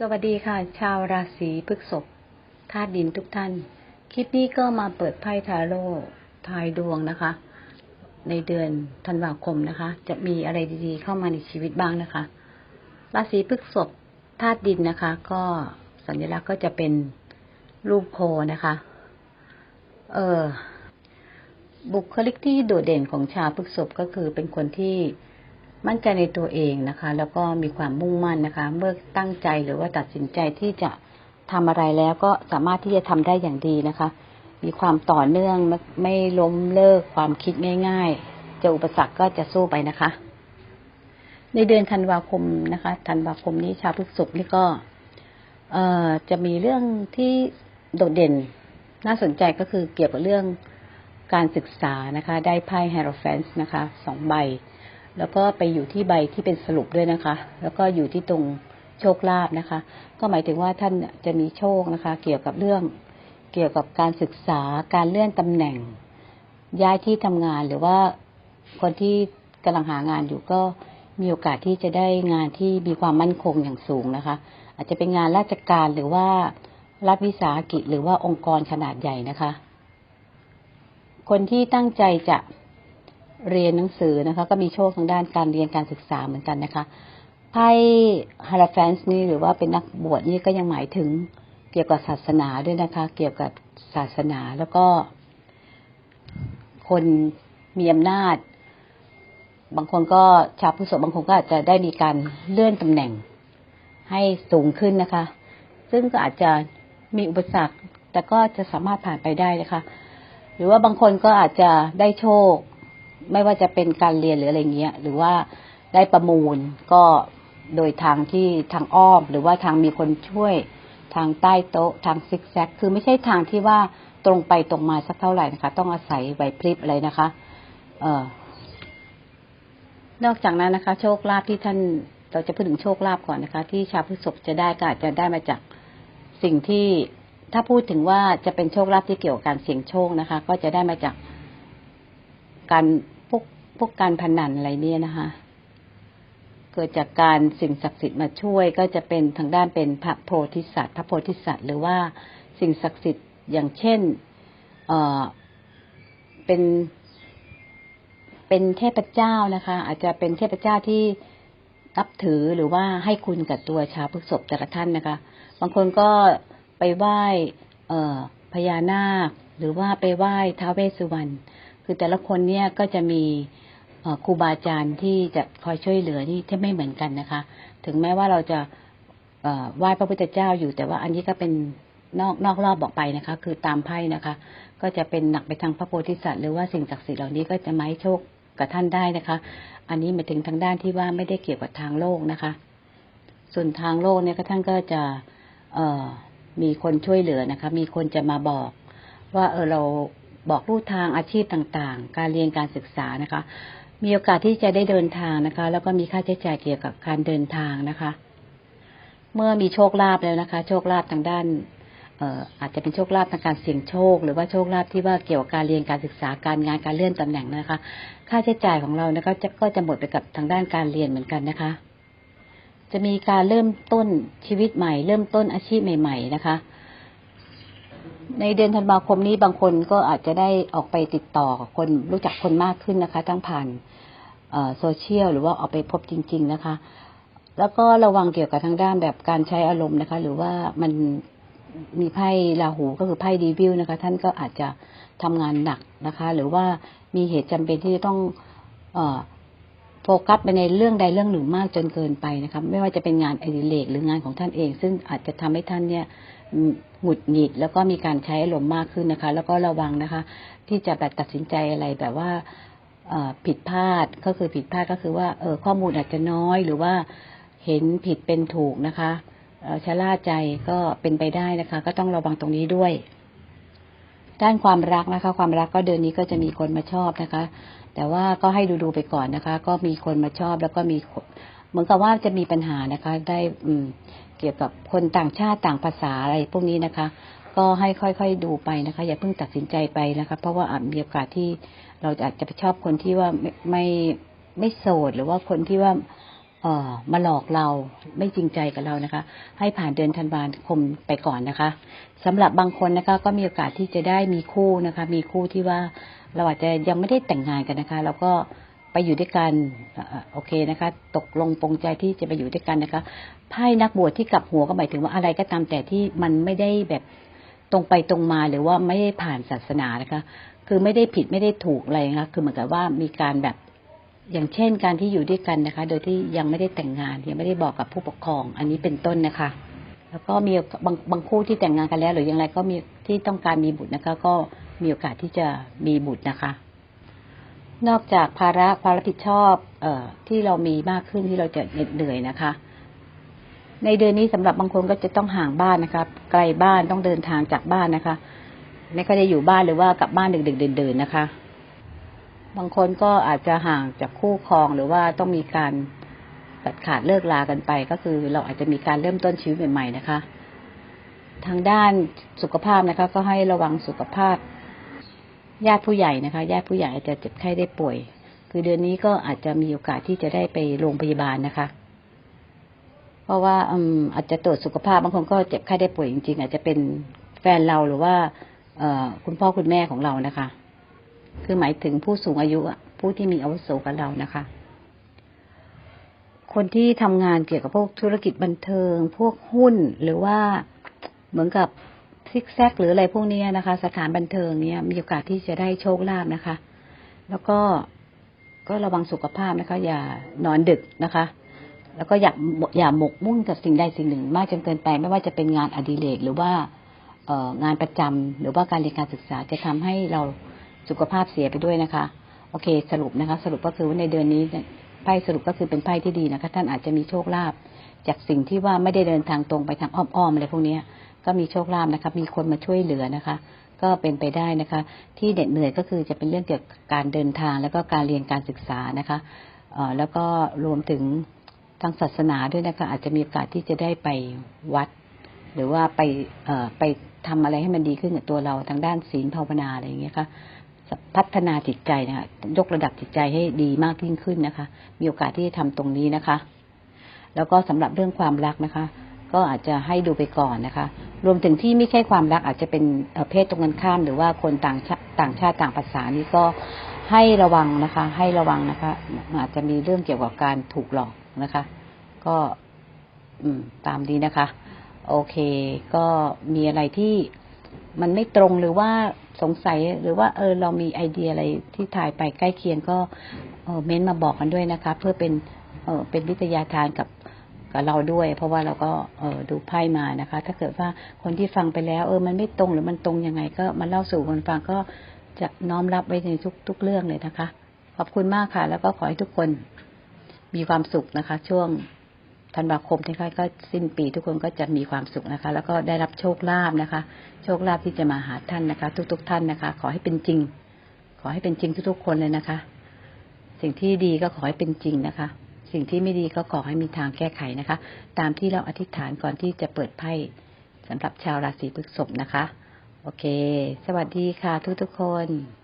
สวัสดีค่ะ ชาวราศีพฤษภธาตุดินทุกท่าน คลิปนี้ก็มาเปิดไพ่ทาโร่ทายดวงนะคะ ในเดือนธันวาคมนะคะ จะมีอะไรดีๆเข้ามาในชีวิตบ้างนะคะ ราศีพฤษภธาตุดินนะคะ ก็สัญลักษณ์ก็จะเป็นรูปโคนะคะ เออบุคลิกที่โดดเด่นของชาวพฤษภก็คือเป็นคนที่ มั่นใจในตัวเองนะคะ แล้วก็มีความมุ่งมั่นนะคะ เมื่อตั้งใจหรือว่าตัดสินใจที่จะทำอะไรแล้วก็สามารถที่จะทำได้อย่างดีนะคะ มีความต่อเนื่องไม่ล้มเลิกความคิดง่าย ๆ เจออุปสรรคก็จะสู้ไปนะคะ ในเดือนธันวาคมนะคะธันวาคมนี้ชาวพฤษภนี่ก็เอ่อจะมีเรื่องที่โดดเด่นน่าสนใจก็คือเกี่ยวกับเรื่องการศึกษานะคะ ได้ไพ่ไฮโรแฟนส์นะคะสองใบ แล้วก็ไปอยู่ที่ใบที่เป็นสรุปด้วยนะคะ แล้วก็อยู่ที่ตรงโชคลาภนะคะ ก็หมายถึงว่าท่านจะมีโชคนะคะ เกี่ยวกับเรื่องเกี่ยวกับการศึกษาการเลื่อนตำแหน่ง ย้ายที่ทำงานหรือว่าคนที่กำลังหางานอยู่ก็มีโอกาสที่จะได้งานที่มีความมั่นคงอย่างสูงนะคะ อาจจะเป็นงานราชการหรือว่ารัฐวิสาหกิจหรือว่าองค์กรขนาดใหญ่นะคะ คนที่ตั้งใจจะ เรียนหนังสือนะคะ ก็มีโชคทางด้านการเรียนการศึกษาเหมือนกันนะคะไพ่ฮาราแฟนส์นี่หรือว่าเป็นนักบวชนี่ก็ยังหมายถึงเกี่ยวกับศาสนาด้วยนะคะ เกี่ยวกับศาสนาแล้วก็ คนมีอำนาจ บางคนก็ชาวผู้ศบางคนก็อาจจะได้มีการเลื่อนตำแหน่งให้สูงขึ้นนะคะ ซึ่งก็อาจจะมีอุปสรรค แต่ก็จะสามารถผ่านไปได้นะคะ หรือว่าบางคนก็อาจจะได้โชค ไม่ว่าจะเป็นการเรียนหรืออะไรเงี้ย หรือว่าได้ประมูลก็โดยทางที่ทางอ้อม หรือว่าทางมีคนช่วยทางใต้โต๊ะ ทางซิกแซกคือไม่ใช่ทางที่ว่าตรงไปตรงมาสักเท่าไหร่นะคะ ต้องอาศัยไหวพริบอะไรนะคะ เออนอกจากนั้นนะคะ โชคลาภที่ท่านเราจะพูดถึงโชคลาภก่อนนะคะ ที่ชาวพฤษภจะได้ก็อาจจะได้มาจากสิ่งที่ถ้าพูดถึงว่าจะเป็นโชคลาภที่เกี่ยวกับการเสี่ยงโชคนะคะ ก็จะได้มาจากการ พวกการพนันอะไรเนี่ยนะคะ เกิดจากการสิ่งศักดิ์สิทธิ์มาช่วยก็จะเป็นทางด้านเป็นพระโพธิสัตว์ พระโพธิสัตว์ หรือว่าสิ่งศักดิ์สิทธิ์อย่างเช่น เออเป็นเป็นเทพเจ้านะคะ อาจจะเป็นเทพเจ้าที่นับถือหรือว่าให้คุณกับตัวชาวพฤษภแต่ละท่านนะคะ บางคนก็ไปไหว้เออพญานาค หรือว่าไปไหว้ท้าวเวสสุวรรณคือแต่ละคนเนี่ยก็จะมี ครูบาอาจารย์ที่จะคอยช่วยเหลือนี่ที่ไม่เหมือนกันนะคะ ถึงแม้ว่าเราจะไหว้พระพุทธเจ้าอยู่ แต่ว่าอันนี้ก็เป็นนอกนอกรอบบอกไปนะคะ คือตามไพ่นะคะ ก็จะเป็นหนักไปทางพระโพธิสัตว์หรือว่าสิ่งศักดิ์สิทธิ์เหล่านี้ก็จะมาให้โชคกับท่านได้นะคะ อันนี้หมายถึงทางด้านที่ว่าไม่ได้เกี่ยวกับทางโลกนะคะ ส่วนทางโลกเนี่ยก็ท่านก็จะเอมีคนช่วยเหลือนะคะ มีคนจะมาบอก ว่าเออเราบอกรูทางอาชีพต่างๆ การเรียนการศึกษานะคะ มีโอกาสที่จะได้เดินทางนะคะ แล้วก็มีค่าใช้จ่ายเกี่ยวกับการเดินทางนะคะ เมื่อมีโชคลาภแล้วนะคะ โชคลาภทางด้านเอออาจจะเป็นโชคลาภทางการเสี่ยงโชค หรือว่าโชคลาภที่ว่าเกี่ยวกับการเรียนการศึกษาการงานการเลื่อนตำแหน่งนะคะ ค่าใช้จ่ายของเรานะคะจะก็จะหมดไปกับทางด้านการเรียนเหมือนกันนะคะ จะมีการเริ่มต้นชีวิตใหม่ เริ่มต้นอาชีพใหม่ ๆ นะคะ ในเดือนธันวาคมนี้บางคนก็อาจจะได้ออกไปติดต่อกับคนรู้จักคนมากขึ้นนะคะ ทั้งผ่านโซเชียลหรือว่าออกไปพบจริง ๆนะคะ แล้วก็ระวังเกี่ยวกับทางด้านแบบการใช้อารมณ์นะคะ หรือว่ามันมีไพ่ราหูก็คือไพ่ดีวิวนะคะ ท่านก็อาจจะทำงานหนักนะคะ หรือว่ามีเหตุจำเป็นที่จะต้องเอ โฟกัสไปในเรื่องใดเรื่องหนึ่งมากจนเกินไปนะคะไม่ว่าจะเป็นงานอดิเรกหรืองานของท่านเอง ซึ่งอาจจะทำให้ท่านเนี่ยหงุดหงิดแล้วก็มีการใช้อารมณ์มากขึ้นนะคะ แล้วก็ระวังนะคะ ที่จะแบบตัดสินใจอะไรแบบว่าผิดพลาดก็คือผิดพลาดก็คือว่าเออข้อมูลอาจจะน้อยหรือว่าเห็นผิดเป็นถูกนะคะชะล่าใจก็เป็นไปได้นะคะ ก็ต้องระวังตรงนี้ด้วย ด้านความรักนะคะ ความรักก็เดือนนี้ก็จะมีคนมาชอบนะคะ แต่ว่าก็ให้ดูๆไปก่อนนะคะ ก็มีคนมาชอบแล้วก็มีเหมือนกับว่าจะมีปัญหานะคะ ได้อืม เกี่ยวกับคนต่างชาติต่างภาษาอะไรพวกนี้นะคะ ก็ให้ค่อยๆดูไปนะคะ อย่าเพิ่งตัดสินใจไปนะคะ เพราะว่าอาจมีโอกาสที่เราอาจจะไปชอบคนที่ว่าไม่ไม่ไม่โสดหรือว่าคนที่ว่าเอ่อมาหลอกเราไม่จริงใจกับเรานะคะ ให้ผ่านเดือนธันวาคมไปก่อนนะคะสำหรับบางคนนะคะ ก็มีโอกาสที่จะได้มีคู่นะคะ มีคู่ที่ว่า เราอาจจะยังไม่ได้แต่งงานกันนะคะ แล้วก็ไปอยู่ด้วยกันโอเคนะคะ ตกลงปรงใจที่จะไปอยู่ด้วยกันนะคะไพ่นักบวชที่กลับหัวก็หมายถึงว่าอะไรก็ตามแต่ที่มันไม่ได้แบบตรงไปตรงมาหรือว่าไม่ได้ผ่านศาสนานะคะ คือไม่ได้ผิดไม่ได้ถูกอะไรนะคะคือเหมือนกับว่ามีการแบบอย่างเช่นการที่อยู่ด้วยกันนะคะ โดยที่ยังไม่ได้แต่งงานยังไม่ได้บอกกับผู้ปกครอง อันนี้เป็นต้นนะคะ แล้วก็มีบางบางคู่ที่แต่งงานกันแล้ว หรืออย่างไรก็มีที่ต้องการมีบุตรนะคะ ก็มีโอกาสที่จะมีบุตรนะคะ นอกจากภาระความรับผิดชอบเออที่เรามีมากขึ้นที่เราจะเหน็ดเหนื่อยนะคะ ในเดือนนี้สำหรับบางคนก็จะต้องห่างบ้านนะคะไกลบ้านต้องเดินทางจากบ้านนะคะ ไม่ค่อยได้อยู่บ้านหรือว่ากลับบ้านดึกๆเดินๆนะคะ บางคนก็อาจจะห่างจากคู่ครองหรือว่าต้องมีการ ตัดขาดเลิกลากันไป ก็คือเราอาจจะมีการเริ่มต้นชีวิตใหม่ๆนะคะ ทางด้านสุขภาพนะคะ ก็ให้ระวังสุขภาพ ญาติผู้ใหญ่นะคะ ญาติผู้ใหญ่อาจจะเจ็บไข้ได้ป่วย คือเดือนนี้ก็อาจจะมีโอกาสที่จะได้ไปโรงพยาบาลนะคะ เพราะว่าอืมอาจจะตรวจสุขภาพบางคนก็เจ็บไข้ได้ป่วยจริงๆ อาจจะเป็นแฟนเราหรือว่าเออคุณพ่อคุณแม่ของเรานะคะ คือหมายถึงผู้สูงอายุผู้ที่มีอาวุโสกับเรานะคะ คนที่ทำงานเกี่ยวกับพวกธุรกิจบันเทิง พวกหุ้นหรือว่าเหมือนกับซิกแซกหรืออะไรพวกนี้นะคะ สถานบันเทิงเนี้ยมีโอกาสที่จะได้โชคลาภนะคะ แล้วก็ก็ระวังสุขภาพนะคะ อย่านอนดึกนะคะ แล้วก็อย่าอย่าหมกมุ่นกับสิ่งใดสิ่งหนึ่ง มากจนเกินไป ไม่ว่าจะเป็นงานอดิเรกหรือว่าเอองานประจำหรือว่าการเรียนการศึกษาจะทำให้เราสุขภาพเสียไปด้วยนะคะ โอเค สรุปนะคะ สรุปก็คือว่าในเดือนนี้ ไพ่สรุปก็คือเป็นไพ่ที่ดีนะคะ ท่านอาจจะมีโชคลาภจากสิ่งที่ว่าไม่ได้เดินทางตรงไปทางอ้อมๆอะไรพวกนี้ก็มีโชคลาภนะคะ มีคนมาช่วยเหลือนะคะ ก็เป็นไปได้นะคะ ที่เหน็ดเหนื่อยก็คือจะเป็นเรื่องเกี่ยวกับการเดินทาง แล้วก็การเรียนการศึกษานะคะแล้วก็รวมถึงทางศาสนาด้วยนะคะ อาจจะมีโอกาสที่จะได้ไปวัด หรือว่าไปไปทำอะไรให้มันดีขึ้นกับตัวเราทางด้านศีลภาวนาอะไรอย่างเงี้ยค่ะ พัฒนาจิตใจนะคะยกระดับจิตใจให้ดีมากยิ่งขึ้นนะคะ มีโอกาสที่จะทำตรงนี้นะคะ แล้วก็สำหรับเรื่องความรักนะคะ ก็อาจจะให้ดูไปก่อนนะคะ รวมถึงที่ไม่ใช่ความรักอาจจะเป็นเพศตรงกันข้าม หรือว่าคนต่างชาต่างชาติต่างภาษานี่ก็ให้ระวังนะคะ ให้ระวังนะคะ อาจจะมีเรื่องเกี่ยวกับการถูกหลอกนะคะ ก็ อืม ตามนี้นะคะ โอเค ก็มีอะไรที่มันไม่ตรงหรือว่า สงสัยหรือว่าเออเรามีไอเดียอะไรที่ถ่ายไปใกล้เคียงก็เออเม้นต์มาบอกกันด้วยนะคะ เพื่อเป็นเออเป็นวิทยาทานกับกับเราด้วย เพราะว่าเราก็เออดูไพ่มานะคะ ถ้าเกิดว่าคนที่ฟังไปแล้ว เออ มันไม่ตรงหรือมันตรงยังไง ก็มาเล่าสู่คนฟังก็จะน้อมรับไว้ในทุกทุกเรื่องเลยนะคะ ขอบคุณมากค่ะ แล้วก็ขอให้ทุกคนมีความสุขนะคะ ช่วง ธันวาคมที่ใกล้ก็สิ้นปีทุกคนก็จะมีความสุขนะคะ แล้วก็ได้รับโชคลาภนะคะ โชคลาภที่จะมาหาท่านนะคะ ทุก ๆ ท่านนะคะ ขอให้เป็นจริง ขอให้เป็นจริงทุกๆคนเลยนะคะ สิ่งที่ดีก็ขอให้เป็นจริงนะคะ สิ่งที่ไม่ดีก็ขอให้มีทางแก้ไขนะคะ ตามที่เราอธิษฐานก่อนที่จะเปิดไพ่สำหรับชาวราศีพฤษภนะคะ โอเค สวัสดีค่ะทุกๆคน